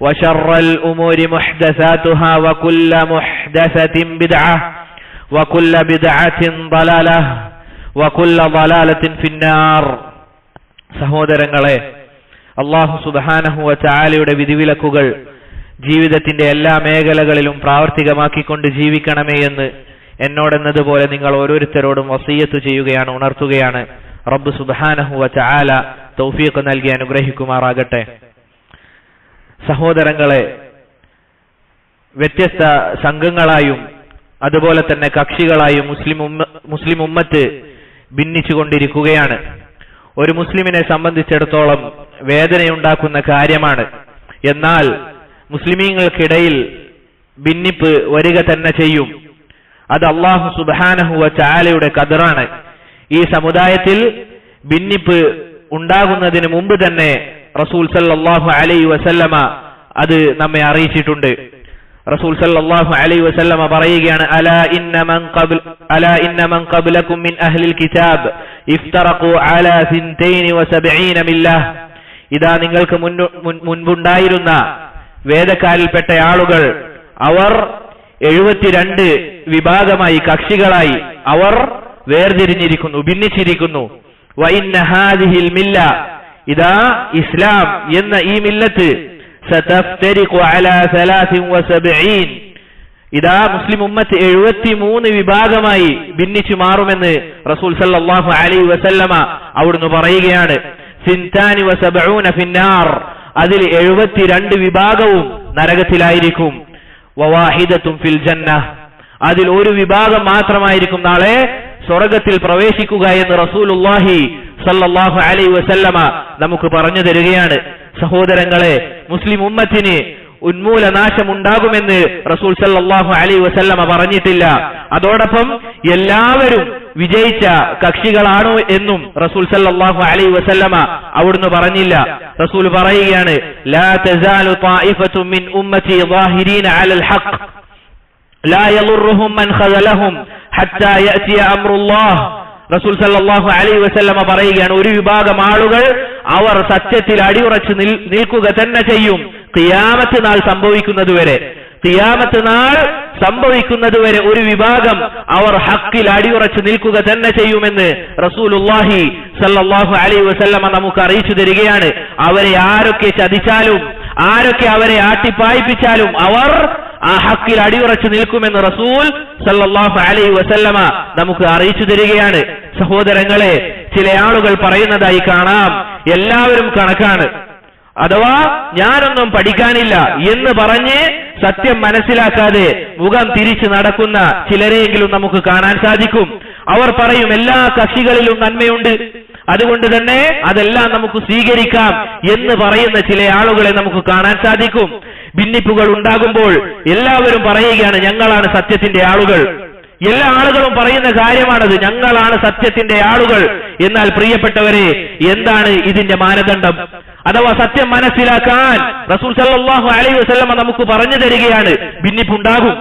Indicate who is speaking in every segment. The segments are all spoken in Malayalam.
Speaker 1: وشر الأمور محدثاتها وكل محدثة بدعة وكل بدعة ضلالة وكل ضلالة في النار സഹോദരങ്ങളെ അള്ളാഹു സുബാനഹുവ ചാലയുടെ വിധിവിലക്കുകൾ ജീവിതത്തിന്റെ എല്ലാ മേഖലകളിലും പ്രാവർത്തികമാക്കിക്കൊണ്ട് ജീവിക്കണമേ എന്ന് എന്നോടെന്നതുപോലെ നിങ്ങൾ ഓരോരുത്തരോടും വസീയത്ത് ചെയ്യുകയാണ് ഉണർത്തുകയാണ് റബ്ബ് സുബാനഹുവ ചാല തൗഫീഖ് നൽകി അനുഗ്രഹിക്കുമാറാകട്ടെ സഹോദരങ്ങളെ വ്യത്യസ്ത സംഘങ്ങളായും അതുപോലെ തന്നെ കക്ഷികളായും മുസ്ലിം ഉമ്മ മുസ്ലിം ഉമ്മത്ത് ഭിന്നിച്ചുകൊണ്ടിരിക്കുകയാണ്. ഒരു മുസ്ലിമിനെ സംബന്ധിച്ചിടത്തോളം വേദനയുണ്ടാക്കുന്ന കാര്യമാണ്. എന്നാൽ മുസ്ലിമീങ്ങൾക്കിടയിൽ ഭിന്നിപ്പ് വരിക തന്നെ ചെയ്യും. അത് അള്ളാഹു സുബാനഹുവ ചാലയുടെ കതിറാണ് ഈ സമുദായത്തിൽ ഭിന്നിപ്പ് ഉണ്ടാകുന്നതിന് മുമ്പ് തന്നെ റസൂൽ സല്ലാഹു അലൈ വസല്ലമ അത് നമ്മെ അറിയിച്ചിട്ടുണ്ട്. റസൂൽ സല്ലല്ലാഹു അലൈഹി വസല്ലമ പറയുകയാണ് അലാ ഇന്ന മൻ ഖബൽ അലാ ഇന്ന മൻ ഖബ്ലകും മിൻ അഹ്ലിൽ കിതാബ് ഇഫ്തറഖു അലാ 72 മില്ലാ ഇതാ നിങ്ങൾക്ക് മുൻപുണ്ടായിരുന്ന വേദക്കാരിൽപ്പെട്ട ആളുകൾ അവർ എഴുപത്തിരണ്ട് വിഭാഗമായി കക്ഷികളായി അവർ വേർതിരിഞ്ഞിരിക്കുന്നു ഭിന്നിച്ചിരിക്കുന്നു. ഇതാ ഇസ്ലാം എന്ന ഈ മില്ലത്ത് ഇതാ മുസ്ലിം ഉമ്മത്ത് എഴുപത്തി മൂന്ന് വിഭാഗമായി ഭിന്നിച്ചു മാറുമെന്ന് റസൂൽ സല്ലാഹു അലൈഹി വസല്ലമ അവിടുന്ന് പറയുകയാണ്. സിൻതാനി വസബഊന ഫിന്നാർ. അതിൽ എഴുപത്തിരണ്ട് വിഭാഗവും നരകത്തിലായിരിക്കും. വവാഹിദത്തും ഫിൽ ജന്ന അതിൽ ഒരു വിഭാഗം മാത്രമായിരിക്കും നാളെ സ്വർഗത്തിൽ പ്രവേശിക്കുക എന്ന് റസൂൽ സല്ലല്ലാഹു അലൈ വസല്ലമ നമുക്ക് പറഞ്ഞു തരികയാണ് സഹോദരങ്ങളെ മുസ്ലിം ഉമ്മത്തിന് ഉന്മൂലനാശം ഉണ്ടാകുമെന്ന് റസൂൽ സല്ലാഹു അലൈ വസല്ലമ പറഞ്ഞിട്ടില്ല അതോടൊപ്പം എല്ലാവരും വിജയിച്ച കക്ഷികളാണോ എന്നും റസൂൽ സല്ലാഹു അലൈ വസല്ലമ അവിടുന്ന് പറഞ്ഞില്ല റസൂൽ പറയുകയാണ് ലാ തസാലു طائفة من أمتي ظاهرين على الحق لا يضرهم من خذلهم حتى يأتي أمر الله റസൂൽ സല്ലാഹു അലൈ വസല്ലമ പറയുകയാണ് ഒരു വിഭാഗം ആളുകൾ അവർ സത്യത്തിൽ അടിയുറച്ച് നിൽക്കുക തന്നെ ചെയ്യും. തിയാമത്ത് നാൾ സംഭവിക്കുന്നതുവരെ തിയാമത്ത് നാൾ സംഭവിക്കുന്നതുവരെ ഒരു വിഭാഗം അവർ ഹക്കിൽ അടിയുറച്ച് നിൽക്കുക തന്നെ ചെയ്യുമെന്ന് റസൂലുല്ലാഹി സല്ലാഹു അലൈ വസല്ലമ നമുക്ക് അറിയിച്ചു തരികയാണ്. അവരെ ആരൊക്കെ ചതിച്ചാലും ആരൊക്കെ അവരെ ആട്ടിപ്പായിപ്പിച്ചാലും അവർ ആ ഹക്കിൽ അടിയുറച്ചു നിൽക്കുമെന്ന് റസൂൽ സല്ലാഹു അലൈ വസല്ലമ നമുക്ക് അറിയിച്ചു തരികയാണ്. സഹോദരങ്ങളെ ചില ആളുകൾ പറയുന്നതായി കാണാം. എല്ലാവരും കണക്കാണ്. അഥവാ ഞാനൊന്നും പഠിക്കാനില്ല എന്ന് പറഞ്ഞ് സത്യം മനസ്സിലാക്കാതെ മുഖം തിരിച്ചു നടക്കുന്ന ചിലരെയെങ്കിലും നമുക്ക് കാണാൻ സാധിക്കും. അവർ പറയും എല്ലാ കക്ഷികളിലും നന്മയുണ്ട്. അതുകൊണ്ട് തന്നെ അതെല്ലാം നമുക്ക് സ്വീകരിക്കാം എന്ന് പറയുന്ന ചില ആളുകളെ നമുക്ക് കാണാൻ സാധിക്കും. ഭിന്നിപ്പുകൾ ഉണ്ടാകുമ്പോൾ എല്ലാവരും പറയുകയാണ് ഞങ്ങളാണ് സത്യത്തിന്റെ ആളുകൾ. എല്ലാ ആളുകളും പറയുന്ന കാര്യമാണത് ഞങ്ങളാണ് സത്യത്തിന്റെ ആളുകൾ. എന്നാൽ പ്രിയപ്പെട്ടവരെ എന്താണ് ഇതിന്റെ മാനദണ്ഡം? അഥവാ സത്യം മനസ്സിലാക്കാൻ റസൂൽ സല്ലാഹു അലൈഹി വസ്ലമ നമുക്ക് പറഞ്ഞു തരികയാണ് ഭിന്നിപ്പുണ്ടാകും.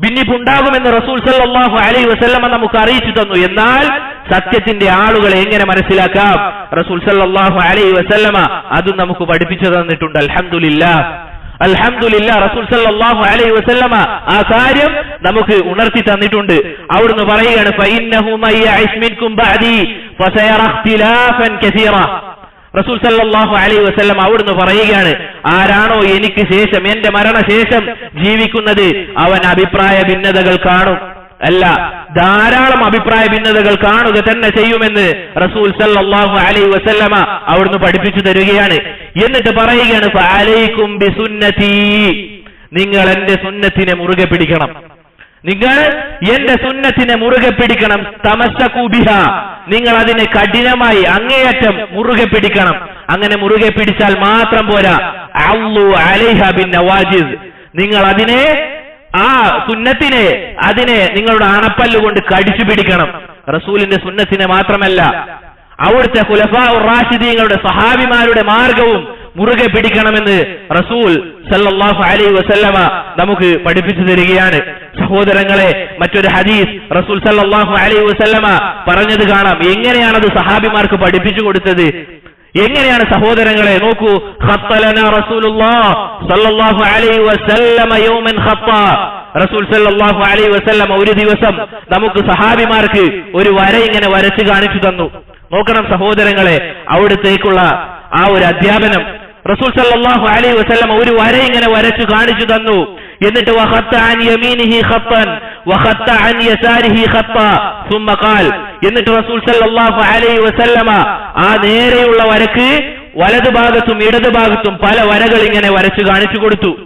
Speaker 1: ഭിന്നിപ്പുണ്ടാകുമെന്ന് റസൂൽ സല്ലാഹു അലൈഹി വസ്ലമ നമുക്ക് അറിയിച്ചു തന്നു. എന്നാൽ സത്യത്തിന്റെ ആളുകളെ എങ്ങനെ മനസ്സിലാക്കാം? റസൂൽ സല്ലാഹു അലൈഹി വസല്ലമ അതും നമുക്ക് പഠിപ്പിച്ചു തന്നിട്ടുണ്ട്. അൽഹംദുലില്ലാ അൽഹംദുലില്ലാ റസൂൽ സല്ലല്ലാഹു അലൈഹി വസല്ലമ ആ കാര്യം നമുക്ക് ഉണർത്തി തന്നിട്ടുണ്ട്. അവിടുന്ന് പറയുകയാണ് ബഅദി കസീറ. റസൂൽ സല്ലല്ലാഹു അലൈഹി വസല്ലം അവിടുന്ന് പറയുകയാണ് ആരാണോ എനിക്ക് ശേഷം എന്റെ മരണശേഷം ജീവിക്കുന്നത് അവൻ അഭിപ്രായ ഭിന്നതകൾ കാണും. അല്ല ധാരാളം അഭിപ്രായ ഭിന്നതകൾ കാണുക തന്നെ ചെയ്യുമെന്ന് റസൂൽ സല്ലാഹു അലൈഹി വസല്ലമ അവിടുന്ന് പഠിപ്പിച്ചു തരികയാണ്. എന്നിട്ട് പറയുകയാണ് ബിസുന്നതി നിങ്ങൾ എന്റെ സുന്നത്തിനെ മുറുകെ പിടിക്കണം. നിങ്ങൾ എന്റെ സുന്നത്തിനെ മുറുകെ പിടിക്കണം. തമസ്സകൂബിഹ നിങ്ങൾ അതിനെ കഠിനമായി അങ്ങേയറ്റം മുറുകെ പിടിക്കണം. അങ്ങനെ മുറുകെ പിടിച്ചാൽ മാത്രം പോരാ. അള്ളു അലൈഹ ബിൻ നവാജിദ്. നിങ്ങൾ അതിനെ ആ സുന്നത്തിനെ അതിനെ നിങ്ങളുടെ അണപ്പല്ലുകൊണ്ട് കടിച്ചു പിടിക്കണം. റസൂലിന്റെ സുന്നത്തിനെ മാത്രമല്ല അവിടുത്തെ ഖുലഫാ റാഷിദീങ്ങളുടെ സഹാബിമാരുടെ മാർഗവും മുറുകെ പിടിക്കണമെന്ന് റസൂൽ സല്ലാഹു അലൈ വസല്ലമ നമുക്ക് പഠിപ്പിച്ചു തരികയാണ്. സഹോദരങ്ങളെ മറ്റൊരു ഹദീസ് റസൂൽ സല്ലാഹു അലൈ വസല്ലമ പറഞ്ഞത് കാണാം. എങ്ങനെയാണത് സഹാബിമാർക്ക് പഠിപ്പിച്ചു കൊടുത്തത്? എങ്ങനെയാണ് സഹോദരങ്ങളെ നോക്കൂ? സല്ലല്ലാഹു അലൈഹി വസല്ലമ യൗമൻ റസൂൽ സല്ലല്ലാഹു അലൈഹി ഒരു ദിവസം നമുക്ക് സഹാബിമാർക്ക് ഒരു വര ഇങ്ങനെ വരച്ച് കാണിച്ചു തന്നു. നോക്കണം സഹോദരങ്ങളെ അവിടത്തേക്കുള്ള ആ ഒരു അധ്യാപനം. റസൂൽ സല്ലല്ലാഹു അലൈഹി വസ്ലമ ഒരു വര ഇങ്ങനെ വരച്ചു കാണിച്ചു തന്നു. എന്നിട്ട് വഖത്ത അൻ യമീനിഹി ഖത്തൻ അൻ യസാരിഹി എന്നിട്ട് റസൂൽ സല്ലാഹു അലൈ വസല്ലമ ആ നേരെയുള്ള വരക്ക് വലതു ഭാഗത്തും ഇടതു ഭാഗത്തും പല വരകൾ ഇങ്ങനെ വരച്ചു കാണിച്ചു കൊടുത്തു.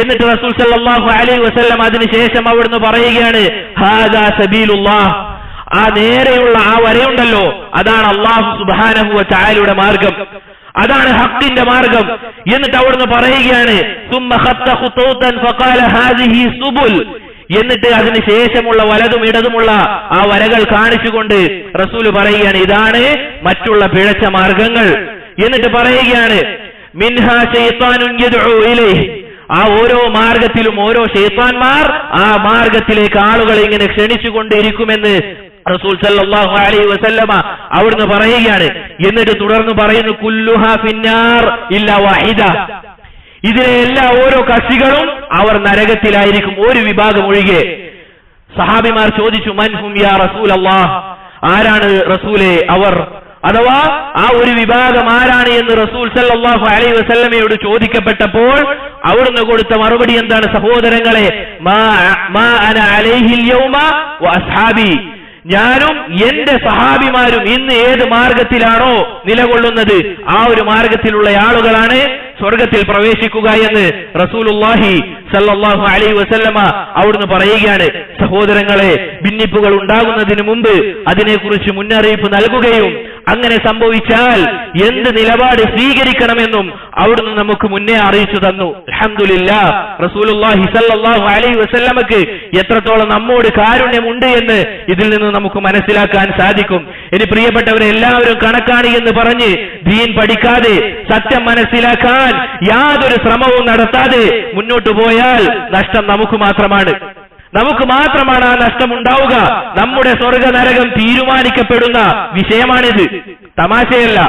Speaker 1: എന്നിട്ട് റസൂൽ സല്ലാഹു അലൈ വസല്ലം അതിനുശേഷം അവിടുന്ന് പറയുകയാണ് ഹാദാ സബീലുല്ലാഹ്. ആ നേരെയുള്ള ആ വരയുണ്ടല്ലോ അതാണ് അള്ളാഹു സുബാനഹുവ ചായലയുടെ മാർഗം. അതാണ് ഹക്കിന്റെ മാർഗം. എന്നിട്ട് അവിടുന്ന് പറയുകയാണ് എന്നിട്ട് അതിന് ശേഷമുള്ള വലതും ഇടതുമുള്ള ആ വരകൾ കാണിച്ചുകൊണ്ട് റസൂൽ പറയുകയാണ് ഇതാണ് മറ്റുള്ള പിഴച്ച മാർഗങ്ങൾ. എന്നിട്ട് പറയുകയാണ് ആ ഓരോ മാർഗത്തിലും ഓരോ ഷെയ്ത്താൻമാർ ആ മാർഗത്തിലേക്ക് ആളുകളെ ഇങ്ങനെ ക്ഷണിച്ചുകൊണ്ടിരിക്കുമെന്ന് റസൂൽ സല്ലല്ലാഹു അലൈഹി വസല്ലമ അവിടുന്ന് പറയുകയാണ്. എന്നിട്ട് തുടർന്ന് പറയുന്നു കുല്ലുഹ ഫിന്നാർ ഇല്ല വാഹിദ. ഇതിലെ എല്ലാ ഓരോ കക്ഷികളും അവർ നരകത്തിലായിരിക്കും. ഒരു വിഭാഗം ഒഴികെ. സഹാബിമാർ ചോദിച്ചു മൻഹും യാ റസൂൽ ആരാണ് റസൂലെ? അവർ. അഥവാ ആ ഒരു വിഭാഗം ആരാണ്? എന്ന് റസൂൽ സല്ലാഹു അലൈ വസല്ലമയോട് ചോദിക്കപ്പെട്ടപ്പോൾ അവിടുന്ന് കൊടുത്ത മറുപടി എന്താണ്? സഹോദരങ്ങളെ ഞാനും എന്റെ സഹാബിമാരും ഇന്ന് ഏത് മാർഗത്തിലാണോ നിലകൊള്ളുന്നത്? ആ ഒരു മാർഗത്തിലുള്ള ആളുകളാണ് സ്വർഗത്തിൽ പ്രവേശിക്കുക എന്ന് റസൂലുള്ളാഹി സല്ലാഹു അലൈഹി വസല്ലമ അവിടുന്ന് പറയുകയാണ്. സഹോദരങ്ങളെ ഭിന്നിപ്പുകൾ ഉണ്ടാകുന്നതിന് മുമ്പ് അതിനെക്കുറിച്ച് മുന്നറിയിപ്പ് നൽകുകയും അങ്ങനെ സംഭവിച്ചാൽ എന്ത് നിലപാട് സ്വീകരിക്കണമെന്നും അവിടുന്ന് നമുക്ക് മുന്നേ അറിയിച്ചു തന്നു. അൽഹംദുലില്ലാ റസൂലുള്ളാഹി അലൈ വസല്ലമക്ക് എത്രത്തോളം നമ്മോട് കാരുണ്യമുണ്ട് എന്ന് ഇതിൽ നിന്ന് നമുക്ക് മനസ്സിലാക്കാൻ സാധിക്കും. ഇനി പ്രിയപ്പെട്ടവരെ എല്ലാവരും കണക്കാണ് എന്ന് പറഞ്ഞ് ദീൻ പഠിക്കാതെ സത്യം മനസ്സിലാക്കാൻ യാതൊരു ശ്രമവും നടത്താതെ മുന്നോട്ടു പോയാൽ നഷ്ടം നമുക്ക് മാത്രമാണ്. നമുക്ക് മാത്രമാണ് ആ നഷ്ടം ഉണ്ടാവുക നമ്മുടെ സ്വർഗ നരകം തീരുമാനിക്കപ്പെടുന്ന വിഷയമാണിത്. തമാശയല്ല.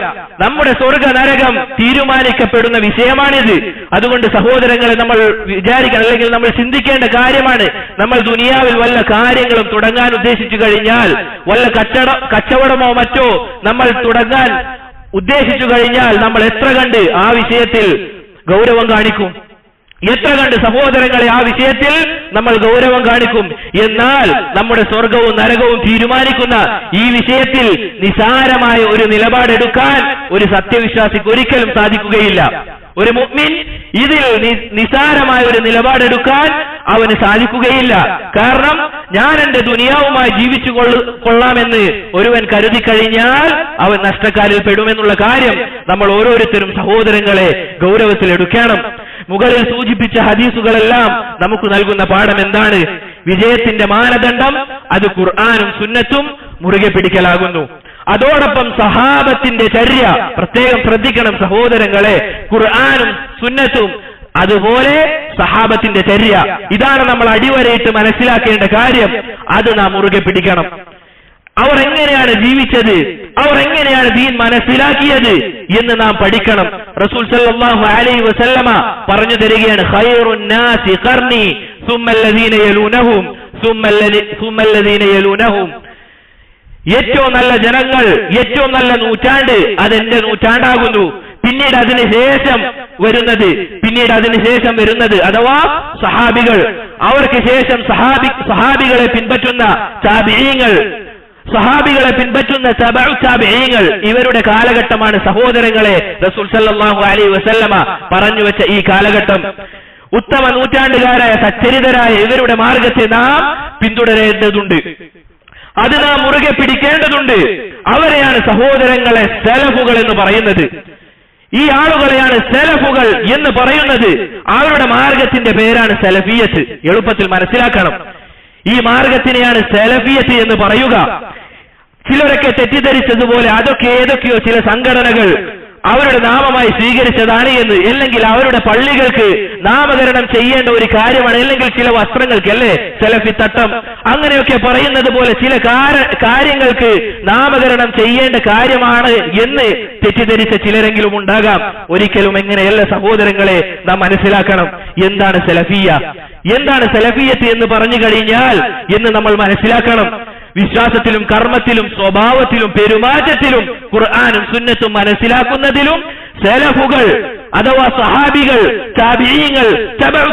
Speaker 1: നമ്മുടെ സ്വർഗ നരകം തീരുമാനിക്കപ്പെടുന്ന വിഷയമാണിത്. അതുകൊണ്ട് സഹോദരങ്ങളെ നമ്മൾ വിചാരിക്കണം അല്ലെങ്കിൽ നമ്മൾ ചിന്തിക്കേണ്ട കാര്യമാണ്. നമ്മൾ ദുനിയാവിൽ വല്ല കാര്യങ്ങളും തുടങ്ങാൻ ഉദ്ദേശിച്ചു കഴിഞ്ഞാൽ വല്ല കച്ചട കച്ചവടമോ മറ്റോ നമ്മൾ തുടങ്ങാൻ ഉദ്ദേശിച്ചു കഴിഞ്ഞാൽ നമ്മൾ എത്ര കണ്ട് ആ വിഷയത്തിൽ ഗൗരവം കാണിക്കും? എത്ര കണ്ട് സഹോദരങ്ങളെ ആ വിഷയത്തിൽ നമ്മൾ ഗൗരവം കാണിക്കും. എന്നാൽ നമ്മുടെ സ്വർഗവും നരകവും തീരുമാനിക്കുന്ന ഈ വിഷയത്തിൽ നിസാരമായ ഒരു നിലപാടെടുക്കാൻ ഒരു സത്യവിശ്വാസിക്ക് ഒരിക്കലും സാധിക്കുകയില്ല. ഒരു മുഅ്മിൻ ഇതിൽ നിസാരമായ ഒരു നിലപാടെടുക്കാൻ അവന് സാധിക്കുകയില്ല. കാരണം ഞാൻ എന്റെ ദുനിയാവുമായി ജീവിച്ചു കൊള്ളു- കൊള്ളാമെന്ന് ഒരുവൻ കരുതി കഴിഞ്ഞാൽ അവൻ നഷ്ടക്കാരിൽ പെടുമെന്നുള്ള കാര്യം നമ്മൾ ഓരോരുത്തരും സഹോദരങ്ങളെ ഗൗരവത്തിൽ എടുക്കണം മുകളിൽ സൂചിപ്പിച്ച ഹദീസുകളെല്ലാം നമുക്ക് നൽകുന്ന പാഠം എന്താണ്? വിജയത്തിന്റെ മാനദണ്ഡം അത് ഖുർആാനും സുന്നത്തും മുറുകെ പിടിക്കലാകുന്നു. അതോടൊപ്പം സഹാബത്തിന്റെ ചര്യ പ്രത്യേകം ശ്രദ്ധിക്കണം സഹോദരങ്ങളെ ഖുർആാനും സുന്നത്തും അതുപോലെ സഹാബത്തിന്റെ ചര്യ. ഇതാണ് നമ്മൾ അടിവരയിട്ട് മനസ്സിലാക്കേണ്ട കാര്യം. അത് നാം മുറുകെ പിടിക്കണം. അവർ എങ്ങനെയാണ് ജീവിച്ചത്? അവർ എങ്ങനെയാണ് ദീൻ മനസ്സിലാക്കിയത് എന്ന് നാം പഠിക്കണം. റസൂൽ സല്ലാഹു അലൈ വസല്ലമ പറഞ്ഞു തരികയാണ് ഏറ്റവും നല്ല ജനങ്ങൾ ഏറ്റവും നല്ല നൂറ്റാണ്ട് അതെന്റെ നൂറ്റാണ്ടാകുന്നു. പിന്നീട് അതിനുശേഷം വരുന്നത് പിന്നീട് അതിനുശേഷം വരുന്നത് അഥവാ സഹാബികൾ. അവർക്ക് ശേഷം സഹാബി സഹാബികളെ പിൻപറ്റുന്ന ചാബിയങ്ങൾ സഹാബികളെ പിൻപറ്റുന്ന തബഉ താബിഈങ്ങൾ ഇവരുടെ കാലഘട്ടമാണ് സഹോദരങ്ങളെ റസൂൽ സല്ലല്ലാഹു അലൈഹി വസല്ലമ പറഞ്ഞു വെച്ച ഈ കാലഘട്ടം. ഉത്തമ നൂറ്റാണ്ടുകാരായ സച്ചരിതരായ ഇവരുടെ മാർഗത്തെ നാം പിന്തുടരേണ്ടതുണ്ട്. അത് നാം മുറുകെ പിടിക്കേണ്ടതുണ്ട്. അവരെയാണ് സഹോദരങ്ങളെ സെലഫുകൾ എന്ന് പറയുന്നത്. ഈ ആളുകളെയാണ് സെലഫുകൾ എന്ന് പറയുന്നത്. അവരുടെ മാർഗത്തിന്റെ പേരാണ് സെലഫിയത്ത്. എളുപ്പത്തിൽ മനസ്സിലാക്കണം. ഈ മാർഗത്തിനെയാണ് സെലഫിയത്ത് എന്ന് പറയുക. ചിലരൊക്കെ തെറ്റിദ്ധരിച്ചതുപോലെ അതൊക്കെ ഏതൊക്കെയോ ചില സംഘടനകൾ അവരുടെ നാമമായി സ്വീകരിച്ചതാണ് എന്ന്. അല്ലെങ്കിൽ അവരുടെ പള്ളികൾക്ക് നാമകരണം ചെയ്യേണ്ട ഒരു കാര്യമാണ്. അല്ലെങ്കിൽ ചില വസ്ത്രങ്ങൾക്ക് അല്ലേ സെലഫി തട്ടം. അങ്ങനെയൊക്കെ പറയുന്നത് പോലെ ചില കാര്യങ്ങൾക്ക് നാമകരണം ചെയ്യേണ്ട കാര്യമാണ് എന്ന് തെറ്റിദ്ധരിച്ച ചിലരെങ്കിലും ഉണ്ടാകാം. ഒരിക്കലും എങ്ങനെയല്ല സഹോദരങ്ങളെ നാം മനസ്സിലാക്കണം. എന്താണ് സെലഫിയ? എന്താണ് സെലഫിയത്ത് എന്ന് പറഞ്ഞു കഴിഞ്ഞാൽ എന്ന് നമ്മൾ മനസ്സിലാക്കണം. വിശ്വാസത്തിലും കർമ്മത്തിലും സ്വഭാവത്തിലും പെരുമാറ്റത്തിലും ഖുർആാനും സുന്നത്തും മനസ്സിലാക്കുന്നതിലും സെലഫുകൾ അഥവാ സഹാബികൾ ചാബിയങ്ങൾ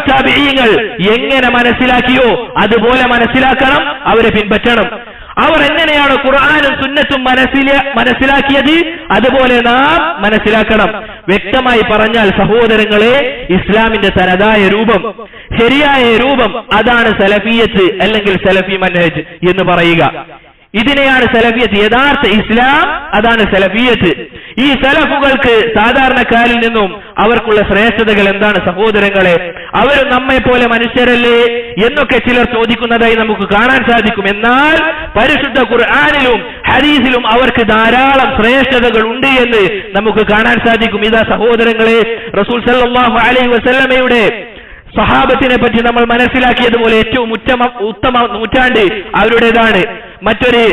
Speaker 1: ചാബിയങ്ങൾ എങ്ങനെ മനസ്സിലാക്കിയോ അതുപോലെ മനസ്സിലാക്കണം അവരെ പിൻപറ്റണം. അവർ എങ്ങനെയാണ് ഖുർആാനും സുന്നത്തും മനസ്സില മനസ്സിലാക്കിയത്? അതുപോലെ നാം മനസ്സിലാക്കണം. വ്യക്തമായി പറഞ്ഞാൽ സഹോദരങ്ങളെ ഇസ്ലാമിന്റെ തനതായ രൂപം ശരിയായ രൂപം അതാണ് സലഫിയത്ത് അല്ലെങ്കിൽ സലഫി മനേജ് എന്ന് പറയുക. ഇതിനെയാണ് സലഫിയത്ത്. യഥാർത്ഥ ഇസ്ലാം അതാണ് സലഫിയത്ത്. ഈ സലഫുകൾക്ക് സാധാരണക്കാരിൽ നിന്നും അവർക്കുള്ള ശ്രേഷ്ഠതകൾ എന്താണ് സഹോദരങ്ങളെ? അവർ നമ്മെ പോലെ മനുഷ്യരല്ലേ എന്നൊക്കെ ചിലർ ചോദിക്കുന്നതായി നമുക്ക് കാണാൻ സാധിക്കും. എന്നാൽ പരിശുദ്ധ ഖുർആാനിലും ഹരീസിലും അവർക്ക് ധാരാളം ശ്രേഷ്ഠതകൾ ഉണ്ട് എന്ന് നമുക്ക് കാണാൻ സാധിക്കും. ഇതാ സഹോദരങ്ങളെ റസൂൽ സല്ലാഹു അലൈഹി വസല്ലമയുടെ സഹാബത്തിനെ പറ്റി നമ്മൾ മനസ്സിലാക്കിയതുപോലെ ഏറ്റവും ഉത്തമ ഉത്തമ നൂറ്റാണ്ട് അവരുടേതാണ്. മറ്റൊരു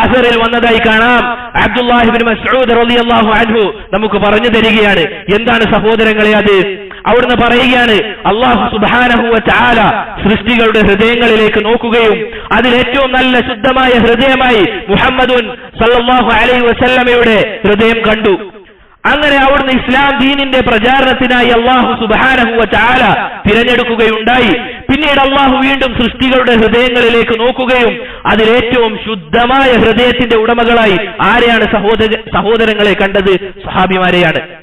Speaker 1: ആസറിൽ വന്നതായി കാണാം. അബ്ദുല്ലാഹിബിൻ മസ്ഊദ് റളിയല്ലാഹു അൻഹു നമുക്ക് പറഞ്ഞു തരികയാണ്. എന്താണ് സഹോദരങ്ങളെ അത്? അവിടുന്ന് പറയുകയാണ് അള്ളാഹു സുബ്ഹാനഹു ചാല സൃഷ്ടികളുടെ ഹൃദയങ്ങളിലേക്ക് നോക്കുകയും അതിൽ ഏറ്റവും നല്ല ശുദ്ധമായ ഹൃദയമായി മുഹമ്മദുൻ സല്ലാഹു അലൈ വസല്ലമയുടെ ഹൃദയം കണ്ടു. അങ്ങനെ അവിടുന്ന് ഇസ്ലാം ദീനിന്റെ പ്രചാരണത്തിനായി അള്ളാഹു സുബാനഹു ചാല തിരഞ്ഞെടുക്കുകയുണ്ടായി. പിന്നീട് അള്ളാഹു വീണ്ടും സൃഷ്ടികളുടെ ഹൃദയങ്ങളിലേക്ക് നോക്കുകയും അതിലേറ്റവും ശുദ്ധമായ ഹൃദയത്തിന്റെ ഉടമകളായി ആരെയാണ് സഹോദര സഹോദരങ്ങളെ കണ്ടത്? സഹാബിമാരെയാണ്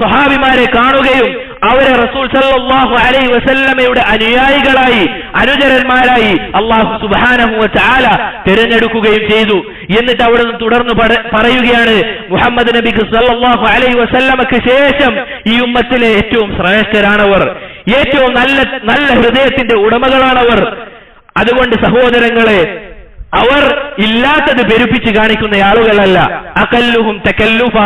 Speaker 1: സ്വഹാബിമാരെ കാണുകയും അവരെ റസൂൽ സല്ലാഹു അലൈ വസല്ലമയുടെ അനുയായികളായി അനുചരന്മാരായി അള്ളാഹു സുബ്ഹാനഹു ചാല തിരഞ്ഞെടുക്കുകയും ചെയ്തു. എന്നിട്ട് അവിടെ നിന്ന് തുടർന്ന് പറയുകയാണ് മുഹമ്മദ് നബിക്ക് സല്ലാഹു അലൈ വസല്ലമക്ക് ശേഷം ഈ ഉമ്മത്തിലെ ഏറ്റവും ശ്രേഷ്ഠരാണവർ. ഏറ്റവും നല്ല നല്ല ഹൃദയത്തിന്റെ ഉടമകളാണവർ. അതുകൊണ്ട് സഹോദരങ്ങളെ അവർ ഇല്ലാത്തത് പെരുപ്പിച്ച് കാണിക്കുന്ന ആളുകളല്ല. അകല്ലുഹും തെക്കല്ലുഫ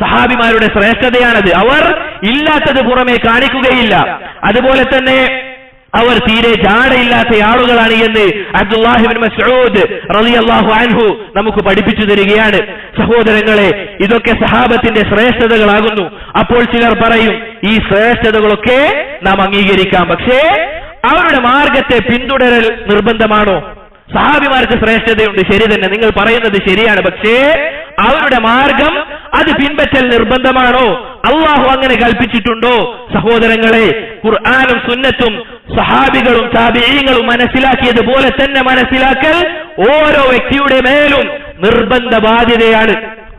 Speaker 1: സഹാബിമാരുടെ ശ്രേഷ്ഠതയാണത്. അവർ ഇല്ലാത്തത് പുറമെ കാണിക്കുകയില്ല. അതുപോലെ തന്നെ അവർ തീരെ ജാടയില്ലാത്ത ആളുകളാണ് എന്ന് അബ്ദുല്ലാഹിബിൻ മസ്ഊദ് റളിയല്ലാഹു അൻഹു നമുക്ക് പഠിപ്പിച്ചു തരികയാണ്. സഹോദരങ്ങളെ ഇതൊക്കെ സഹാബത്തിന്റെ ശ്രേഷ്ഠതകളാകുന്നു. അപ്പോൾ ചിലർ പറയും ഈ ശ്രേഷ്ഠതകളൊക്കെ നാം അംഗീകരിക്കാം. പക്ഷേ അവരുടെ മാർഗത്തെ പിന്തുടരൽ നിർബന്ധമാണോ? സഹാബിമാർക്ക് ശ്രേഷ്ഠതയുണ്ട്. ശരി തന്നെ. നിങ്ങൾ പറയുന്നത് ശരിയാണ്. പക്ഷേ അവരുടെ മാർഗം അത് പിൻപറ്റൽ നിർബന്ധമാണോ? അള്ളാഹു അങ്ങനെ കൽപ്പിച്ചിട്ടുണ്ടോ? സഹോദരങ്ങളെ ഖുർആാനും സുന്നത്തും സഹാബികളും താബിയങ്ങളും മനസ്സിലാക്കിയതുപോലെ തന്നെ മനസ്സിലാക്കൽ ഓരോ വ്യക്തിയുടെ മേലും നിർബന്ധ ബാധ്യതയാണ്.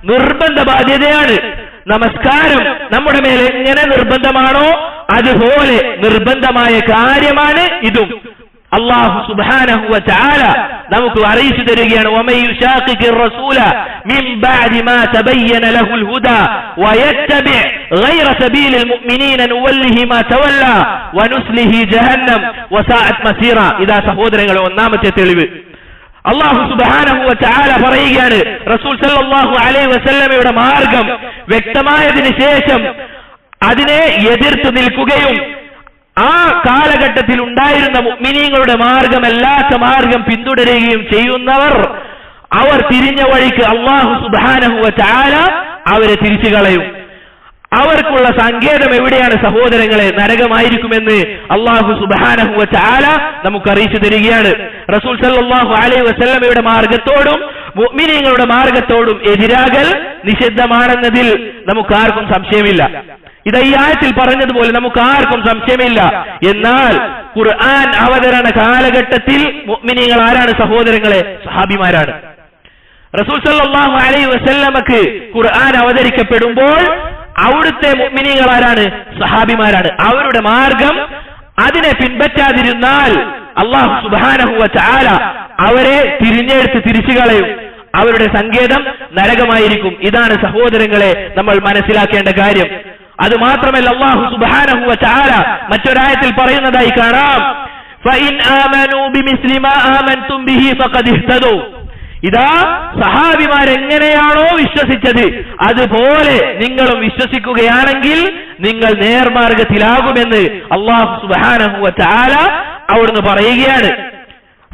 Speaker 1: നിർബന്ധ ബാധ്യതയാണ്. നമസ്കാരം നമ്മുടെ മേൽ എങ്ങനെ നിർബന്ധമാണോ അതുപോലെ നിർബന്ധമായ കാര്യമാണ് ഇതും. അള്ളാഹു സുബ്ഹാനഹു വ തആല നമുക്ക് അറിയിച്ചു തരികയാണ് ഇതാ സഹോദരങ്ങളെ ഒന്നാമത്തെ തെളിവ്. അള്ളാഹു സുബ്ഹാനഹു ചാല പറയുകയാണ് റസൂൽ സല്ലല്ലാഹു അലൈഹി വസല്ലമയുടെ മാർഗം വ്യക്തമായതിനു ശേഷം അതിനെ എതിർത്ത് നിൽക്കുകയും ആ കാലഘട്ടത്തിൽ ഉണ്ടായിരുന്ന മുഗ്മിനീങ്ങളുടെ മാർഗമല്ലാത്ത മാർഗം പിന്തുടരുകയും ചെയ്യുന്നവർ അവർ തിരിഞ്ഞ വഴിക്ക് അള്ളാഹു സുധാനഹുവ ചാല അവരെ തിരിച്ചു കളയും. അവർക്കുള്ള സങ്കേതം എവിടെയാണ് സഹോദരങ്ങളെ? നരകമായിരിക്കുമെന്ന് അള്ളാഹു സുബാനഹുവ ചാല നമുക്ക് അറിയിച്ചു തരികയാണ്. റസൂൽ സല്ലാഹു അലൈ വസല്ലമയുടെ മാർഗത്തോടും മുഅ്മിനീങ്ങളുടെ മാർഗത്തോടും എതിരാകൽ നിഷിദ്ധമാണെന്നതിൽ നമുക്ക് ആർക്കും സംശയമില്ല. ഇത് ഈ ആയത്തിൽ പറഞ്ഞതുപോലെ നമുക്ക് ആർക്കും സംശയമില്ല. എന്നാൽ ഖുർആൻ അവതരണ കാലഘട്ടത്തിൽ മുഅ്മിനീങ്ങൾ ആരാണ്? സഹോദരങ്ങളെ സഹാബിമാരാണ്. റസൂൽ സല്ലല്ലാഹു അലൈഹി വസല്ലമക്ക് ഖുർആൻ അവതരിക്കപ്പെടുമ്പോൾ അവിടുത്തെ മുഅ്മിനീങ്ങൾ ആരാണ്? സഹാബിമാരാണ്. അവരുടെ മാർഗം അതിനെ പിൻപറ്റാതിരുന്നാൽ അള്ളാഹു സുബ്ഹാനഹു വതആല അവരെ തിരിഞ്ഞെടുത്ത് തിരിച്ചു കളയും. അവരുടെ സങ്കേതം നരകമായിരിക്കും. ഇതാണ് സഹോദരങ്ങളെ നമ്മൾ മനസ്സിലാക്കേണ്ട കാര്യം. അത് മാത്രമല്ല അള്ളാഹു സുബാനഹു ചാര മറ്റൊരായത്തിൽ പറയുന്നതായി കാണാം. ഇതാ സഹാബിമാരെങ്ങനെയാണോ വിശ്വസിച്ചത്? അതുപോലെ നിങ്ങളും വിശ്വസിക്കുകയാണെങ്കിൽ നിങ്ങൾ നേർമാർഗത്തിലാകുമെന്ന് അള്ളാഹു സുബാനഹു ചാല അവിടുന്ന് പറയുകയാണ്.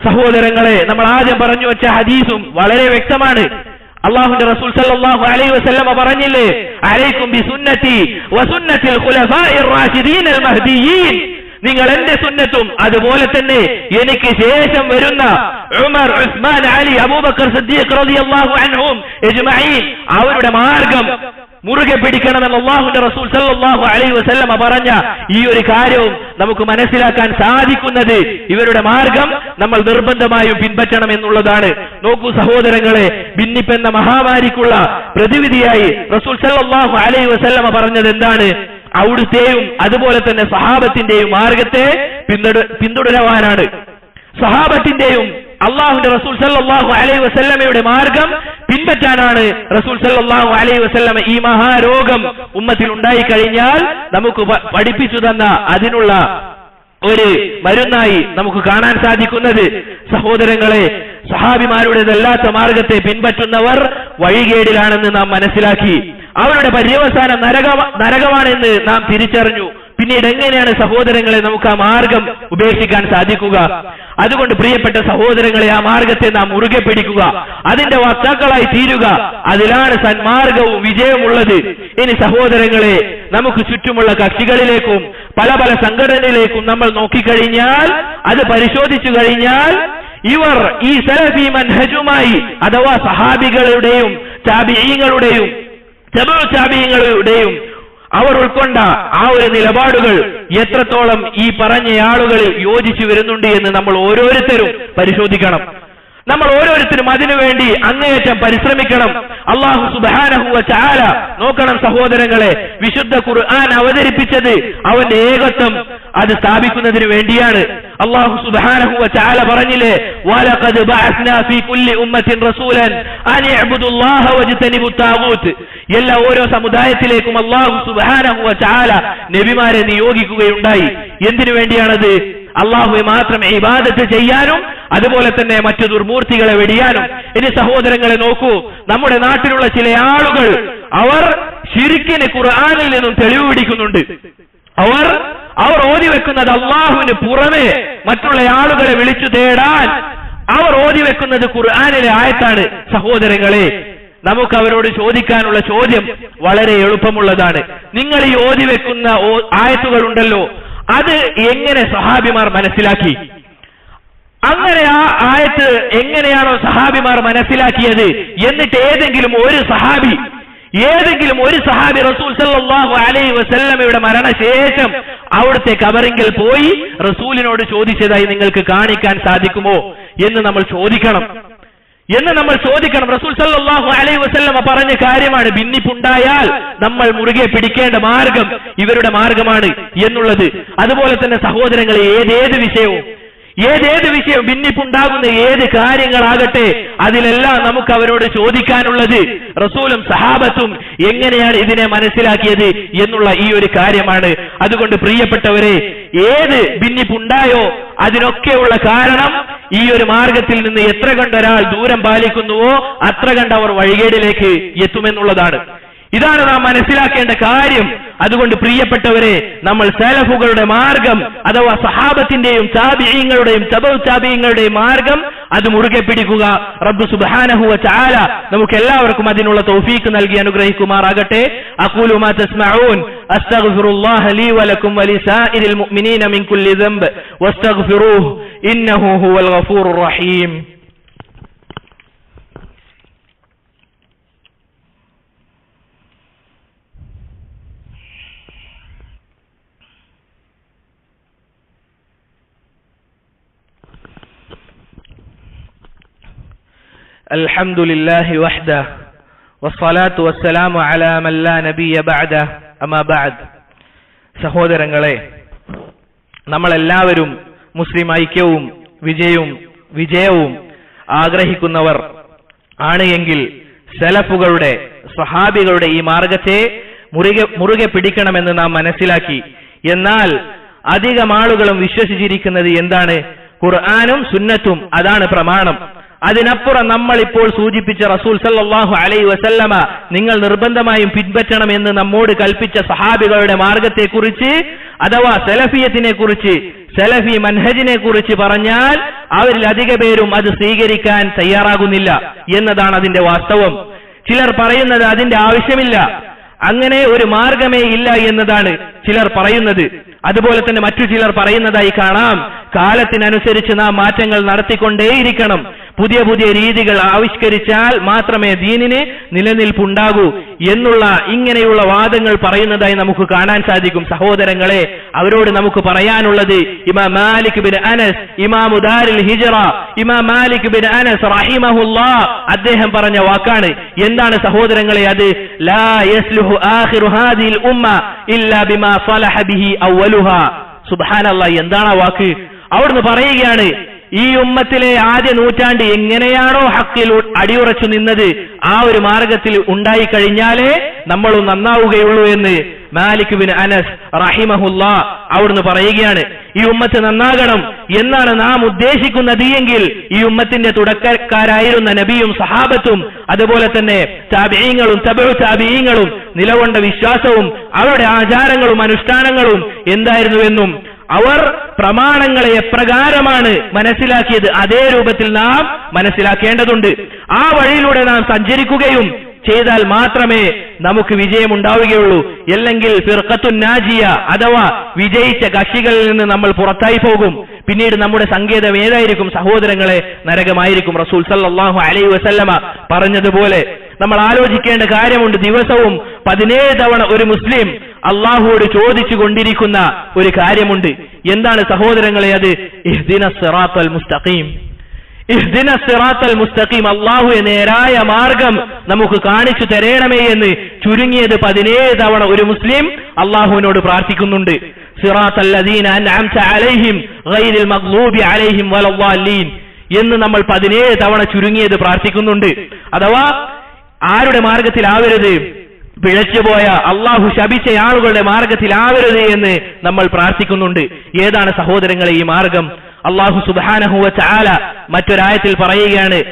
Speaker 1: സഹോദരങ്ങളെ നമ്മൾ ആദ്യം പറഞ്ഞു വെച്ച ഹദീസും വളരെ വ്യക്തമാണ്. അള്ളാഹുന്റെ റസൂൽ സല്ലല്ലാഹു അലൈഹി വസല്ലമ പറഞ്ഞില്ലേ അലൈക്കും ബി സുന്നത്തി വസുന്നത്തിൽ ഖുലഫാഇർ അൽ മഹ്ദിയീൻ. നിങ്ങൾ എന്റെ സുന്നത്തും അതുപോലെ തന്നെ എനിക്ക് ശേഷം വരുന്ന ഉമർ ഉസ്മാൻ അലി അബൂബക്കർ സിദ്ദീഖ് റളിയല്ലാഹു അൻഹും ഇജ്മഈൻ അവരുടെ മാർഗം മുറുകെ പിടിക്കണമെന്ന് അള്ളാഹുന്റെ റസൂൽ സല്ലാഹു അലൈഹി വസല്ലമ പറഞ്ഞ ഈ ഒരു കാര്യവും നമുക്ക് മനസ്സിലാക്കാൻ സാധിക്കുന്നത് ഇവരുടെ മാർഗം നമ്മൾ നിർബന്ധമായും പിൻപറ്റണം എന്നുള്ളതാണ്. നോക്കൂ സഹോദരങ്ങളെ ഭിന്നിപ്പെന്ന മഹാമാരിക്കുള്ള പ്രതിവിധിയായി റസൂൽ സല്ലാഹു അലൈഹി വസല്ലമ പറഞ്ഞത് എന്താണ്? അവിടുത്തെയും അതുപോലെ തന്നെ സഹാബത്തിന്റെയും മാർഗത്തെ പിന്തുട പിന്തുടരുവാനാണ്. സഹാബത്തിന്റെയും അള്ളാഹുന്റെ റസൂൽ സല്ലാഹു അലൈഹി വസല്ലമയുടെ മാർഗം പിൻപറ്റാനാണ് റസൂൽ സല്ലാഹു അലൈഹി വസല്ലമ ഈ മഹാരോഗം ഉമ്മത്തിൽ ഉണ്ടായി കഴിഞ്ഞാൽ നമുക്ക് പഠിപ്പിച്ചു തന്ന അതിനുള്ള ഒരു മരുന്നായി നമുക്ക് കാണാൻ സാധിക്കുന്നത്. സഹോദരങ്ങളെ സഹാബിമാരുടേതല്ലാത്ത മാർഗത്തെ പിൻപറ്റുന്നവർ വഴികേടിലാണെന്ന് നാം മനസ്സിലാക്കി. അവരുടെ പര്യവസാനം നരക നരകമാണെന്ന് നാം തിരിച്ചറിഞ്ഞു. പിന്നീട് എങ്ങനെയാണ് സഹോദരങ്ങളെ നമുക്ക് ആ മാർഗം ഉപേക്ഷിക്കാൻ സാധിക്കുക? അതുകൊണ്ട് പ്രിയപ്പെട്ട സഹോദരങ്ങളെ ആ മാർഗത്തെ നാം മുറുകെ പിടിക്കുക. അതിന്റെ വക്താക്കളായി തീരുക. അതിലാണ് സന്മാർഗവും വിജയമുള്ളത് ഇനി സഹോദരങ്ങളെ നമുക്ക് ചുറ്റുമുള്ള കക്ഷികളിലേക്കും പല പല സംഘടനയിലേക്കും നമ്മൾ നോക്കിക്കഴിഞ്ഞാൽ അത് പരിശോധിച്ചു കഴിഞ്ഞാൽ ഇവർ ഈ സലഫി മൻഹജുമായി അഥവാ സഹാബികളുടെയും ചാബിയങ്ങളുടെയും ചാബിയങ്ങളുടെയും അവർ ഉൾക്കൊണ്ട ആ ഒരു നിലപാടുകൾ എത്രത്തോളം ഈ പറഞ്ഞ ആളുകളിൽ യോജിച്ചു വരുന്നുണ്ട് എന്ന് നമ്മൾ ഓരോരുത്തരും പരിശോധിക്കണം. നമ്മൾ ഓരോരുത്തരും അതിനുവേണ്ടി അങ്ങേയറ്റം പരിശ്രമിക്കണം. അള്ളാഹു സുബാനഹുവ ചാല നോക്കണം സഹോദരങ്ങളെ വിശുദ്ധ ഖുർആൻ അവതരിപ്പിച്ചത് അവന്റെ ഏകത്വം അത് സ്ഥാപിക്കുന്നതിന് വേണ്ടിയാണ്. അള്ളാഹു സുബാനഹുവ ചാല പറഞ്ഞില്ലേ എല്ലാ ഓരോ സമുദായത്തിലേക്കും അള്ളാഹു സുബാനഹുവ ചാല നബിമാരെ നിയോഗിക്കുകയുണ്ടായി. എന്തിനു വേണ്ടിയാണത്? അള്ളാഹുവെ മാത്രം ഇബാദത്ത് ചെയ്യാനും അതുപോലെ തന്നെ മറ്റു ദുർമൂർത്തികളെ വെടിയാനും. ഇനി സഹോദരങ്ങളെ നോക്കൂ നമ്മുടെ നാട്ടിലുള്ള ചില ആളുകൾ അവർ ശിരിക്കിന് ഖുർആാനിൽ നിന്നും തെളിവ് പിടിക്കുന്നുണ്ട്. അവർ അവർ ഓതി വെക്കുന്നത് അള്ളാഹുവിന് പുറമെ മറ്റുള്ള ആളുകളെ വിളിച്ചു തേടാൻ അവർ ഓതി വെക്കുന്നത് ഖുർആാനിലെ ആയത്താണ്. സഹോദരങ്ങളെ നമുക്ക് അവരോട് ചോദിക്കാനുള്ള ചോദ്യം വളരെ എളുപ്പമുള്ളതാണ്. നിങ്ങൾ ഈ ഓതി വെക്കുന്ന ആയത്തുകൾ ആയത്തുകളുണ്ടല്ലോ അത് എങ്ങനെ സഹാബിമാർ മനസ്സിലാക്കി? അങ്ങനെ ആ ആയത്ത് എങ്ങനെയാണോ സഹാബിമാർ മനസ്സിലാക്കിയത്? എന്നിട്ട് ഏതെങ്കിലും ഒരു സഹാബി ഏതെങ്കിലും ഒരു സഹാബി റസൂൽ സല്ലാഹു അലൈഹി വസല്ലമയുടെ മരണശേഷം അവിടുത്തെ കബറിങ്കിൽ പോയി റസൂലിനോട് ചോദിച്ചതായി നിങ്ങൾക്ക് കാണിക്കാൻ സാധിക്കുമോ എന്ന് നമ്മൾ ചോദിക്കണം. എന്ന് നമ്മൾ ചോദിക്കണം. റസൂൽ സല്ലാഹു അലൈ വസല്ലമ പറഞ്ഞ കാര്യമാണ്. ഭിന്നിപ്പുണ്ടായാൽ നമ്മൾ മുറുകെ പിടിക്കേണ്ട മാർഗം ഇവരുടെ മാർഗമാണ് എന്നുള്ളത്. അതുപോലെ തന്നെ സഹോദരങ്ങളെ ഏതേത് വിഷയവും ഏതേത് വിഷയം ഭിന്നിപ്പുണ്ടാകുന്ന ഏത് കാര്യങ്ങളാകട്ടെ അതിലെല്ലാം നമുക്ക് അവരോട് ചോദിക്കാനുള്ളത് റസൂലും സഹാബത്തും എങ്ങനെയാണ് ഇതിനെ മനസ്സിലാക്കിയത് എന്നുള്ള ഈ ഒരു കാര്യമാണ്. അതുകൊണ്ട് പ്രിയപ്പെട്ടവരെ ഏത് ഭിന്നിപ്പുണ്ടായോ അതിനൊക്കെയുള്ള കാരണം ഈ ഒരു മാർഗത്തിൽ നിന്ന് എത്ര കണ്ടൊരാൾ ദൂരം പാലിക്കുന്നുവോ അത്ര കണ്ട് അവർ വഴികേടിലേക്ക് എത്തുമെന്നുള്ളതാണ്. ഇതാണ് നാം മനസ്സിലാക്കേണ്ട കാര്യം. അതുകൊണ്ട് പ്രിയപ്പെട്ടവരെ നമ്മൾ സലഫുകളുടെ മാർഗം അഥവാ സഹാബത്തിന്റെയും ചാബിയങ്ങളുടെയും ചബൗ ചാബിയങ്ങളുടെയും മാർഗം അത് മുറുകെ പിടിക്കുക. റബ്ബു സുബ്ഹാനഹു ചാല നമുക്ക് എല്ലാവർക്കും അതിനുള്ള തൗഫീക്ക് നൽകി അനുഗ്രഹിക്കുമാറാകട്ടെ. അഖൂലു മാ തസ്മഊൻ. അസ്തഗ്ഫിറുല്ലാഹ ലീ വലക്കും വലിസാഇരിൽ മുഅ്മിനീന മിൻ കുല്ലി ദംബ്. വസ്തഗ്ഫിറൂഹു. ഇന്നഹു ഹുവൽ ഗഫൂറുർ റഹീം. الحمد لله وحده والصلاة والسلام على من لا نبي بعده أما بعد സഹോദരങ്ങളെ നമ്മളെല്ലാവരും മുസ്ലിം ഐക്യവും വിജയവും വിജയവും ആഗ്രഹിക്കുന്നവർ ആണ് എങ്കിൽ സലഫുകളുടെ സ്വഹാബികളുടെ ഈ മാർഗത്തെ മുറുകെ മുറുകെ പിടിക്കണമെന്ന് നാം മനസ്സിലാക്കി എന്നാൽ അധികം ആളുകളും വിശ്വസിച്ചിരിക്കുന്നത് എന്താണ് ഖുർആാനും സുന്നത്തും അതാണ് പ്രമാണം അതിനപ്പുറം നമ്മൾ ഇപ്പോൾ സൂചിപ്പിച്ച റസൂൽ സല്ലാഹു അലൈ വസല്ലമ നിങ്ങൾ നിർബന്ധമായും പിൻപറ്റണം എന്ന് നമ്മോട് കൽപ്പിച്ച സഹാബികളുടെ മാർഗത്തെക്കുറിച്ച് അഥവാ സെലഫിയത്തിനെ കുറിച്ച് സെലഫി മൻഹജിനെ കുറിച്ച് പറഞ്ഞാൽ അവരിൽ അധിക പേരും അത് സ്വീകരിക്കാൻ തയ്യാറാകുന്നില്ല എന്നതാണ് അതിന്റെ വാസ്തവം. ചിലർ പറയുന്നത് അതിന്റെ ആവശ്യമില്ല. അങ്ങനെ ഒരു മാർഗമേ ഇല്ല എന്നതാണ് ചിലർ പറയുന്നത്. അതുപോലെ തന്നെ മറ്റു ചിലർ പറയുന്നതായി കാണാം. കാലത്തിനനുസരിച്ച് നാം മാറ്റങ്ങൾ നടത്തിക്കൊണ്ടേയിരിക്കണം. പുതിയ പുതിയ രീതികൾ ആവിഷ്കരിച്ചാൽ മാത്രമേ ദീനിന് നിലനിൽപ്പുണ്ടാകൂ എന്നുള്ള ഇങ്ങനെയുള്ള വാദങ്ങൾ പറയുന്നതായി നമുക്ക് കാണാൻ സാധിക്കും. സഹോദരങ്ങളെ അവരോട് നമുക്ക് പറയാനുള്ളത് ഇമാം മാലിക് ബിൻ അനസ് ഇമാം ഉദാരിൽ ഹിജറ ഇമാം മാലിക് ബിൻ അനസ് റഹിമഹുല്ലാ അദ്ദേഹം പറഞ്ഞ വാക്കാണ്. എന്താണ് സഹോദരങ്ങളെ അത്? ലാ ഹാദിൽ ഉമ്മ ഇല്ലാ ബിമാ ബിഹി സുബ്ഹാനല്ലാഹ് എന്താണ് ആ വാക്ക്? അവിടുന്ന് പറയുകയാണ് ഈ ഉമ്മത്തിലെ ആദ്യ നൂറ്റാണ്ട് എങ്ങനെയാണോ ഹക്കിൽ അടിയുറച്ചു നിന്നത്? ആ ഒരു മാർഗത്തിൽ ഉണ്ടായി കഴിഞ്ഞാലേ നമ്മൾ നന്നാവുകയുള്ളൂ എന്ന് മാലിക് ബിൻ അനസ് റഹിമഹുല്ല അവിടുന്ന് പറയുകയാണ്. ഈ ഉമ്മത്ത് നന്നാകണം എന്നാണ് നാം ഉദ്ദേശിക്കുന്നത് എങ്കിൽ ഈ ഉമ്മത്തിന്റെ തുടക്കക്കാരായിരുന്ന നബിയും സഹാബത്തും അതുപോലെ തന്നെ താബീങ്ങളും തബു താബീങ്ങളും നിലകൊണ്ട വിശ്വാസവും അവരുടെ ആചാരങ്ങളും അനുഷ്ഠാനങ്ങളും എന്തായിരുന്നുവെന്നും അവർ പ്രമാണങ്ങളെ എപ്രകാരമാണ് മനസ്സിലാക്കിയത്. അതേ രൂപത്തിൽ നാം മനസ്സിലാക്കേണ്ടതുണ്ട്. ആ വഴിയിലൂടെ നാം സഞ്ചരിക്കുകയും ചെയ്താൽ മാത്രമേ നമുക്ക് വിജയമുണ്ടാവുകയുള്ളൂ. അല്ലെങ്കിൽ ഫിർക്കത്തു നാജിയ അഥവാ വിജയിച്ച കക്ഷികളിൽ നിന്ന് നമ്മൾ പുറത്തായി പോകും. പിന്നീട് നമ്മുടെ സങ്കേതം ഏതായിരിക്കും? സഹോദരങ്ങളെ നരകമായിരിക്കും. റസൂൽ സല്ലാഹു അലൈ വസല്ലമ പറഞ്ഞതുപോലെ നമ്മൾ ആലോചിക്കേണ്ട കാര്യമുണ്ട്. ദിവസവും പതിനേഴ് തവണ ഒരു മുസ്ലിം അള്ളാഹുവോട് ചോദിച്ചു കൊണ്ടിരിക്കുന്ന ഒരു കാര്യമുണ്ട്. എന്താണ് സഹോദരങ്ങളെ അത്? മുസ്തഖീം. മുസ്തഖീം. അള്ളാഹുവെ നേരായ മാർഗം നമുക്ക് കാണിച്ചു തരണമേ എന്ന് ചുരുങ്ങിയത് പതിനേഴ് തവണ ഒരു മുസ്ലിം അള്ളാഹുവിനോട് പ്രാർത്ഥിക്കുന്നുണ്ട്. അലൈഹിം ഗൈരിൽ അലൈഹിം എന്ന് നമ്മൾ പതിനേഴ് തവണ ചുരുങ്ങിയത് പ്രാർത്ഥിക്കുന്നുണ്ട്. അഥവാ ആരുടെ മാർഗത്തിലാവരുത്? പിഴച്ചുപോയ അള്ളാഹു ശപിച്ച ആളുകളുടെ മാർഗത്തിലാവരുത് എന്ന് നമ്മൾ പ്രാർത്ഥിക്കുന്നുണ്ട്. ഏതാണ് സഹോദരങ്ങളെ ഈ മാർഗം? അള്ളാഹു സുബാനഹുവ ചാല മറ്റൊരായത്തിൽ പറയുകയാണ്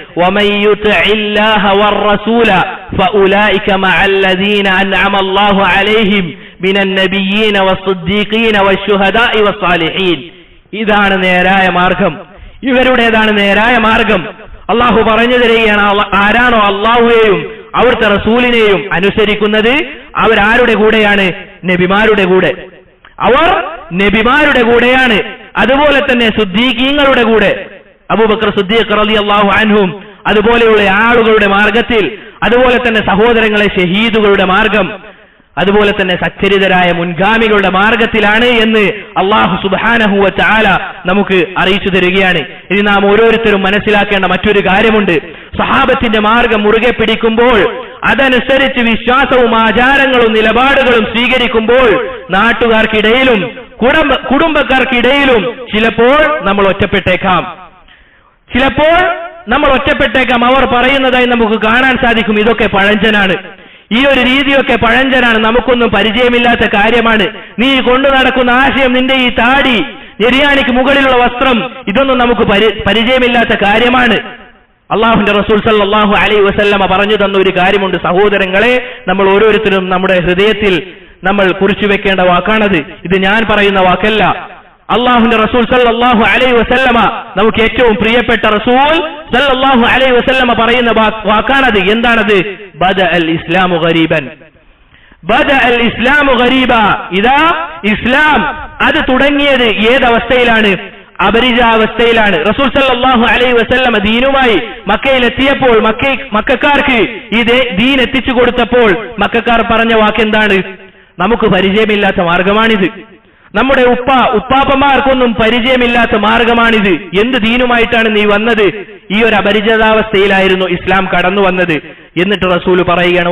Speaker 1: ഇതാണ് നേരായ മാർഗം. ഇവരുടേതാണ് നേരായ മാർഗം. അള്ളാഹു പറഞ്ഞു തരികയാണ് ആരാണോ അള്ളാഹുവേയും അവിടുത്തെ റസൂലിനെയും അനുസരിക്കുന്നത് അവരാരുടെ കൂടെയാണ് നബിമാരുടെ കൂടെ. അവർ നബിമാരുടെ കൂടെയാണ് അതുപോലെ തന്നെ സുദ്ദീഖീങ്ങളുടെ കൂടെ. അബൂബക്കർ സുദ്ദീഖ് റലി അള്ളാഹു അൻഹും അതുപോലെയുള്ള ആളുകളുടെ മാർഗത്തിൽ അതുപോലെ തന്നെ സഹോദരങ്ങളെ ഷഹീദുകളുടെ മാർഗം. അതുപോലെ തന്നെ സച്ചരിതരായ മുൻഗാമികളുടെ മാർഗത്തിലാണ് എന്ന് അള്ളാഹു സുബാനഹുവ ചാല നമുക്ക് അറിയിച്ചു തരികയാണ്. ഇനി നാം ഓരോരുത്തരും മനസ്സിലാക്കേണ്ട മറ്റൊരു കാര്യമുണ്ട്. സഹാബത്തിന്റെ മാർഗം മുറുകെ പിടിക്കുമ്പോൾ അതനുസരിച്ച് വിശ്വാസവും ആചാരങ്ങളും നിലപാടുകളും സ്വീകരിക്കുമ്പോൾ നാട്ടുകാർക്കിടയിലും കുടുംബ കുടുംബക്കാർക്കിടയിലും ചിലപ്പോൾ നമ്മൾ ഒറ്റപ്പെട്ടേക്കാം. ചിലപ്പോൾ നമ്മൾ ഒറ്റപ്പെട്ടേക്കാം. അവർ പറയുന്നതായി നമുക്ക് കാണാൻ സാധിക്കും. ഇതൊക്കെ പഴഞ്ചനാണ്. ഈ ഒരു രീതിയൊക്കെ പഴഞ്ചനാണ്. നമുക്കൊന്നും പരിചയമില്ലാത്ത കാര്യമാണ്. നീ കൊണ്ടു നടക്കുന്ന ആശയം നിന്റെ ഈ താടി നിര്യാണിക്ക് മുകളിലുള്ള വസ്ത്രം ഇതൊന്നും നമുക്ക് പരി- പരിചയമില്ലാത്ത കാര്യമാണ്. അള്ളാഹുന്റെ റസൂൽ സല്ലാഹു അലൈ വസല്ലമ പറഞ്ഞു തന്ന ഒരു കാര്യമുണ്ട്. സഹോദരങ്ങളെ നമ്മൾ ഓരോരുത്തരും നമ്മുടെ ഹൃദയത്തിൽ നമ്മൾ കുറിച്ചു വെക്കേണ്ട വാക്കാണത്. ഇത് ഞാൻ പറയുന്ന വാക്കല്ല. അള്ളാഹുന്റെ റസൂൽ സല്ലാഹു അലൈ വസല്ലമ നമുക്ക് ഏറ്റവും പ്രിയപ്പെട്ട റസൂൽ സല്ലാഹു അലൈ വസല്ലമ പറയുന്ന വാക്കാണത്. എന്താണത്? ബദ അൽ ഇസ്ലാമു ഗരീബൻ. ബദ അൽ ഇസ്ലാമു ഗരീബ. ഇതാ ഇസ്ലാം. അത് തുടങ്ങിയത് ഏതവസ്ഥയിലാണ്? അപരിചാവസ്ഥയിലാണ്. റസൂൽ സല്ലാഹു അലൈ വസല്ലമ ദീനുമായി മക്കയിൽ എത്തിയപ്പോൾ മക്ക മക്കാർക്ക് ഈ ദീൻ എത്തിച്ചു കൊടുത്തപ്പോൾ മക്കാർ പറഞ്ഞ വാക്ക് എന്താണ് നമുക്ക് പരിചയമില്ലാത്ത മാർഗമാണിത്. നമ്മുടെ ഉപ്പ ഉപ്പാപ്പമാർക്കൊന്നും പരിചയമില്ലാത്ത മാർഗമാണിത്. എന്ത് ദീനുമായിട്ടാണ് നീ വന്നത്? ഈ ഒരു അപരിചിതാവസ്ഥയിലായിരുന്നു ഇസ്ലാം കടന്നു വന്നത് എന്നിട്ട് റസൂൽ പറയുകയാണ്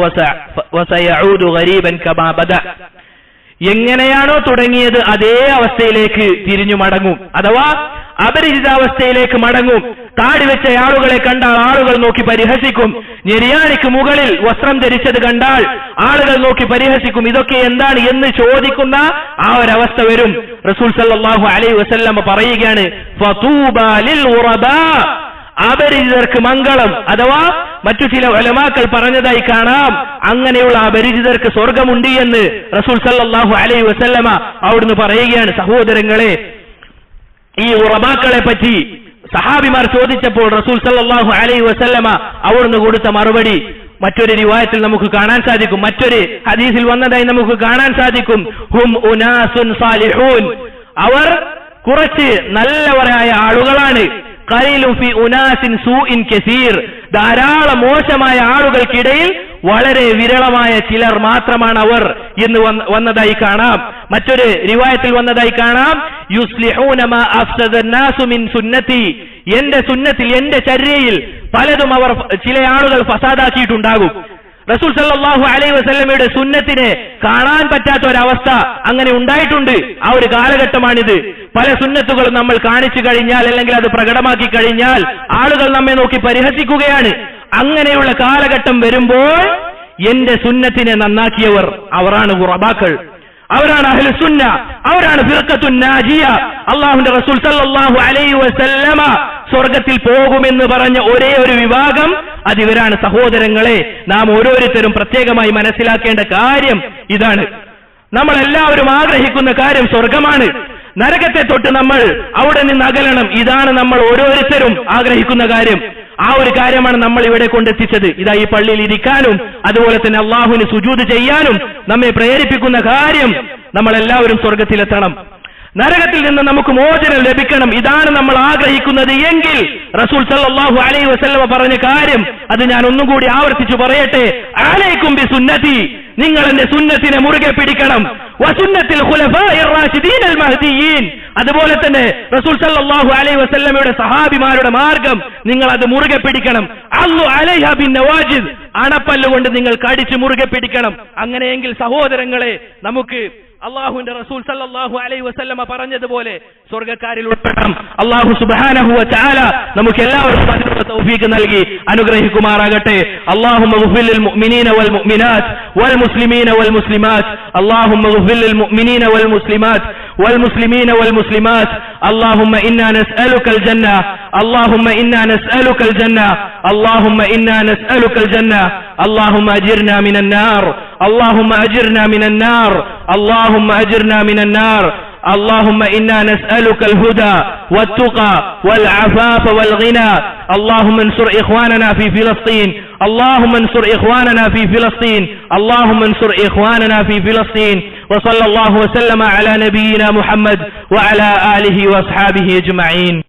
Speaker 1: എങ്ങനെയാണോ തുടങ്ങിയത് അതേ അവസ്ഥയിലേക്ക് തിരിഞ്ഞു മടങ്ങും. അഥവാ അപരിചിതാവസ്ഥയിലേക്ക് മടങ്ങും. താടി വെച്ച ആളുകളെ കണ്ടാൽ ആളുകൾ നോക്കി പരിഹസിക്കും. ഞെരിയാണിക്ക് മുകളിൽ വസ്ത്രം ധരിച്ചത് കണ്ടാൽ ആളുകൾ നോക്കി പരിഹസിക്കും. ഇതൊക്കെ എന്താണ് എന്ന് ചോദിക്കുന്ന ആ ഒരവസ്ഥ വരും. റസൂൽ സല്ലാഹു അലൈ വസല്ലമ്മ പറയുകയാണ് അപരിചിതർക്ക് മംഗളം അഥവാ മറ്റു ചില ഒലമാക്കൾ പറഞ്ഞതായി കാണാം. അങ്ങനെയുള്ള അപരിചിതർക്ക് സ്വർഗമുണ്ട് എന്ന് റസൂൽ സല്ലാഹു അലൈ വസല്ലമ അവിടുന്ന് പറയുകയാണ്. സഹോദരങ്ങളെ ഈ ഉറബാക്കളെ പറ്റി സഹാബിമാർ ചോദിച്ചപ്പോൾ റസൂൽ സല്ലാഹു അലൈ വസല്ലമ അവിടുന്ന് കൊടുത്ത മറുപടി മറ്റൊരു റിവായത്തിൽ നമുക്ക് കാണാൻ സാധിക്കും. മറ്റൊരു ഹദീസിൽ വന്നതായി നമുക്ക് കാണാൻ സാധിക്കും. ഹും ഉനാസുൻ സാലിഹൂൻ. അവർ കുറച്ച് നല്ലവരായ ആളുകളാണ്. ധാരാളം മോശമായ ആളുകൾക്കിടയിൽ വളരെ വിരളമായ ചിലർ മാത്രമാണ് അവർ എന്ന് വന്നതായി കാണാം. മറ്റൊരു റിവായത്തിൽ വന്നതായി കാണാം. സുന്നത്തി. എന്റെ സുന്നത്തിൽ എന്റെ ചര്യയിൽ പലതും അവർ ചില ആളുകൾ ഫസാദാക്കിയിട്ടുണ്ടാകും. റസൂൽ സല്ലാഹു അലൈ വസല്ലമയുടെ സുന്നത്തിനെ കാണാൻ പറ്റാത്ത ഒരവസ്ഥ അങ്ങനെ ഉണ്ടായിട്ടുണ്ട്. ആ ഒരു കാലഘട്ടമാണിത്. പല സുന്നത്തുകളും നമ്മൾ കാണിച്ചു കഴിഞ്ഞാൽ അല്ലെങ്കിൽ അത് പ്രകടമാക്കി കഴിഞ്ഞാൽ ആളുകൾ നമ്മെ നോക്കി പരിഹസിക്കുകയാണ്. അങ്ങനെയുള്ള കാലഘട്ടം വരുമ്പോൾ എന്റെ സുന്നത്തിനെ നന്നാക്കിയവർ അവരാണ് ഉറബാക്കൾ അവരാണ് അഹ്ലു സുന്ന അവരാണ് ഫിർഖത്തുന്നാജിയ നാജിയ. അള്ളാഹുന്റെ റസൂൽ സല്ലല്ലാഹു അലൈഹി വസല്ലമ സ്വർഗത്തിൽ പോകുമെന്ന് പറഞ്ഞ ഒരേ ഒരു വിഭാഗം അതിവരാണ് സഹോദരങ്ങളെ. നാം ഓരോരുത്തരും പ്രത്യേകമായി മനസ്സിലാക്കേണ്ട കാര്യം ഇതാണ്. നമ്മളെല്ലാവരും ആഗ്രഹിക്കുന്ന കാര്യം സ്വർഗമാണ്. നരകത്തെ തൊട്ട് നമ്മൾ അവിടെ നിന്ന് അകലണം. ഇതാണ് നമ്മൾ ഓരോരുത്തരും ആഗ്രഹിക്കുന്ന കാര്യം. ആ ഒരു കാര്യമാണ് നമ്മൾ ഇവിടെ കൊണ്ടെത്തിച്ചത്. ഇതാ ഈ പള്ളിയിൽ ഇരിക്കാനും അതുപോലെ തന്നെ അള്ളാഹുവിന് സുജൂത് ചെയ്യാനും നമ്മെ പ്രേരിപ്പിക്കുന്ന കാര്യം നമ്മളെല്ലാവരും സ്വർഗത്തിലെത്തണം. നരകത്തിൽ നിന്ന് നമുക്ക് മോചനം ലഭിക്കണം. ഇതാണ് നമ്മൾ ആഗ്രഹിക്കുന്നത് എങ്കിൽ റസൂൽ സല്ലാഹു അലൈ വസല്ലമ പറഞ്ഞ കാര്യം അത് ഞാൻ ഒന്നും കൂടി ആവർത്തിച്ചു പറയട്ടെ. ആലൈക്കും ബി സുന്നതി നിങ്ങൾ എന്റെ സുന്നത്തിനെ മുറുകെ പിടിക്കണം. വസുന്നത്തിൽ അതുപോലെ തന്നെ റസൂൽ സല്ലാഹു അലൈ വസല്ലമയുടെ സഹാബിമാരുടെ മാർഗം നിങ്ങൾ അത് മുറുകെ പിടിക്കണം. അല്ലു അലൈഹ ബിൻ നവാജിദ്. അണപ്പല്ലുകൊണ്ട് നിങ്ങൾ കടിച്ചു മുറുകെ പിടിക്കണം. അങ്ങനെയെങ്കിൽ സഹോദരങ്ങളെ നമുക്ക് അള്ളാഹുവിന്റെ റസൂൽ സല്ലാഹു അലൈ വസല്ലമ പറഞ്ഞതുപോലെ സ്വർഗക്കാരിൽ ഉൾപ്പെടാം അള്ളാഹു സുബാനഹു ചാല നമുക്ക് എല്ലാവർക്കും അതിനുള്ള തൗഫീക്ക് നൽകി അനുഗ്രഹിക്കുമാറാകട്ടെ. അള്ളാഹു മുഅ്മിനീന വൽ മുഅ്മിനാത്ത് വൽ മുസ്ലിമീന വൽ മുസ്ലിമാത്ത്. അള്ളാഹു മുഅ്മിനീന വൽ മുസ്ലിമാത്ത്. والمسلمين والمسلمات. اللهم إنا نسألك الجنة. اللهم إنا نسألك الجنة. اللهم إنا نسألك الجنة. اللهم أجرنا من النار. اللهم أجرنا من النار. اللهم أجرنا من النار. اللهم إنا نسألك الهدى والتقى والعفاف والغنى. اللهم انصر إخواننا في فلسطين. اللهم انصر إخواننا في فلسطين. اللهم انصر إخواننا في فلسطين. وصلى الله وسلم على نبينا محمد وعلى آله وأصحابه أجمعين.